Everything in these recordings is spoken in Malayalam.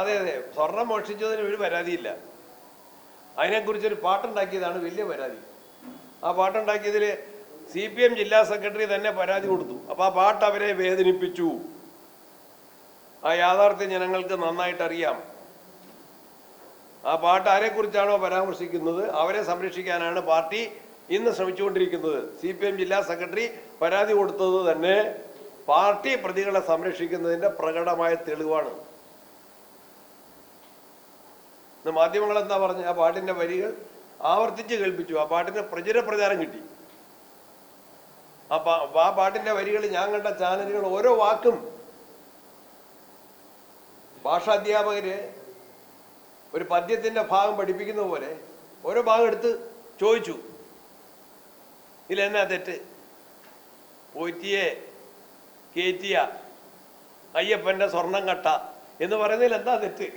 അതെ അതെ. സ്വർണം മോഷിച്ചതിന് ഒരു പരാതിയില്ല. അതിനെക്കുറിച്ചൊരു പാട്ടുണ്ടാക്കിയതാണ് വലിയ പരാതി. ആ പാട്ടുണ്ടാക്കിയതിൽ സി പി എം ജില്ലാ സെക്രട്ടറി തന്നെ പരാതി കൊടുത്തു. അപ്പോൾ ആ പാട്ട് അവരെ വേദനിപ്പിച്ചു. ആ യാഥാർത്ഥ്യം ജനങ്ങൾക്ക് നന്നായിട്ട് അറിയാം ആ പാട്ട് ആരെക്കുറിച്ചാണോ പരാമർശിക്കുന്നത് അവരെ സംരക്ഷിക്കാനാണ് പാർട്ടി ഇന്ന് ശ്രമിച്ചുകൊണ്ടിരിക്കുന്നത്. സി പി എം ജില്ലാ സെക്രട്ടറി പരാതി കൊടുത്തത് തന്നെ പാർട്ടി പ്രതികളെ സംരക്ഷിക്കുന്നതിന്റെ പ്രകടമായ തെളിവാണ്. മാധ്യമങ്ങൾ എന്താ പറഞ്ഞ? ആ പാട്ടിന്റെ വരികൾ ആവർത്തിച്ച് കേൾപ്പിച്ചു. ആ പാട്ടിന് പ്രചുര പ്രചാരം കിട്ടി. ആ ആ പാട്ടിന്റെ വരികൾ ഞാൻ കണ്ട ചാനലുകൾ ഓരോ വാക്കും ഭാഷാധ്യാപകര് ഒരു പദ്യത്തിന്റെ ഭാഗം പഠിപ്പിക്കുന്ന പോലെ ഓരോ ഭാഗം എടുത്ത് ചോദിച്ചു. ഇതിലെന്നാ തെറ്റ്? പോറ്റിയെ കേറ്റിയ അയ്യപ്പന്റെ സ്വർണം കട്ട എന്ന് പറയുന്നതിൽ എന്താ തെറ്റ്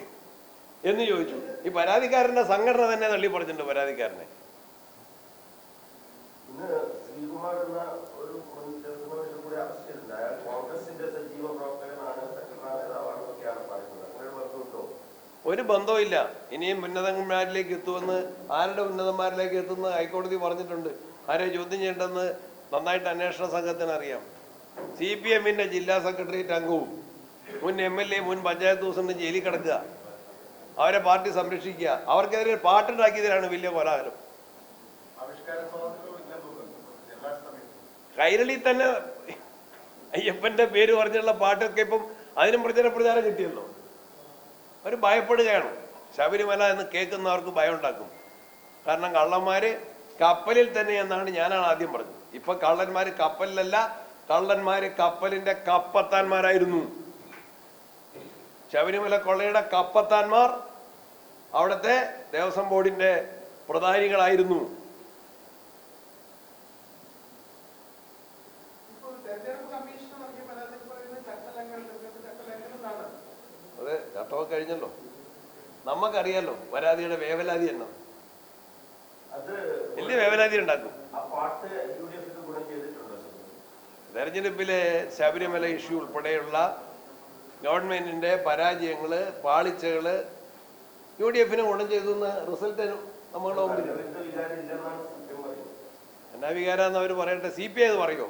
എന്ന് ചോദിച്ചു. ഈ പരാതിക്കാരന്റെ സംഘടന തന്നെ തള്ളി പറഞ്ഞിട്ടുണ്ട് പരാതിക്കാരനെ. ഒരു ബന്ധവുമില്ല. ഇനിയും ഉന്നതന്മാരിലേക്ക് എത്തുമെന്ന് ആരുടെ ഉന്നതന്മാരിലേക്ക് എത്തുമെന്ന് ഹൈക്കോടതി പറഞ്ഞിട്ടുണ്ട്. ആരെ ചോദ്യം ചെയ്യേണ്ടെന്ന് നന്നായിട്ട് അന്വേഷണ സംഘത്തിന് അറിയാം. സി പി എമ്മിന്റെ ജില്ലാ സെക്രട്ടേറിയറ്റ് അംഗവും മുൻ എം എൽ എ മുൻ പഞ്ചായത്ത് പ്രസിഡന്റ് ജയിലിൽ കിടക്കുക. അവരെ പാർട്ടി സംരക്ഷിക്കുക. അവർക്കെതിരെ പാട്ടുണ്ടാക്കിയതിനാണ് വലിയ കോലാഹലം. കൈരളി തന്നെ അയ്യപ്പന്റെ പേര് പറഞ്ഞുള്ള പാട്ടൊക്കെ ഇപ്പം അതിനും പ്രചാര പ്രചാരം കിട്ടിയല്ലോ. അവർ ഭയപ്പെടുകയാണ്. ശബരിമല എന്ന് കേൾക്കുന്നവർക്ക് ഭയം ഉണ്ടാക്കും കാരണം കള്ളന്മാര് കപ്പലിൽ തന്നെ എന്നാണ് ഞാനാണ് ആദ്യം പറഞ്ഞത്. ഇപ്പൊ കള്ളന്മാര് കപ്പലിലല്ല കള്ളന്മാര് കപ്പലിന്റെ കപ്പത്താന്മാരായിരുന്നു. ശബരിമല കൊള്ളയുടെ കപ്പത്താന്മാർ അവിടുത്തെ ദേവസ്വം ബോർഡിന്റെ പ്രധാനികളായിരുന്നു. അതെ ചട്ടമൊക്കെ കഴിഞ്ഞല്ലോ. നമുക്കറിയാലോ പരാതിയുടെ വേവലാതി എന്നോ അത് വലിയ വേവലാതി ഉണ്ടാക്കും ആ പാട്ട് യു ഡി എഫിന് ഗുണം ചെയ്തിട്ടുണ്ടോ സർ? തെരഞ്ഞെടുപ്പിലെ ശബരിമല ഇഷ്യൂ ഉൾപ്പെടെയുള്ള ഗവൺമെന്റിന്റെ പരാജയങ്ങൾ പാളിച്ചകൾ യു ഡി എഫിന് ഗുണം ചെയ്തു എന്ന് റിസൾട്ട് നമ്മളുടെ മുമ്പിൽ എന്നാ വികാരം എന്ന് അവർ പറയട്ടെ സി പി ഐ അത് പറയോ?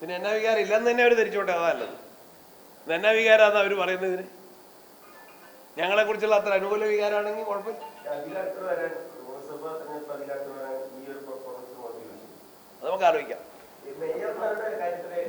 പിന്നെ എന്നാ വികാരം? ഇല്ലെന്ന് തന്നെ അവർ ധരിച്ചോട്ടെ അതല്ലത് എന്നാ വികാരാന്ന് അവർ പറയുന്നതിന് ഞങ്ങളെ കുറിച്ചുള്ള അത്ര അനുകൂല വികാരമാണെങ്കിൽ കുഴപ്പമില്ല. അത് നമുക്ക് ആലോചിക്കാം. ഈ മേയർമാരുടെ കാര്യത്തില്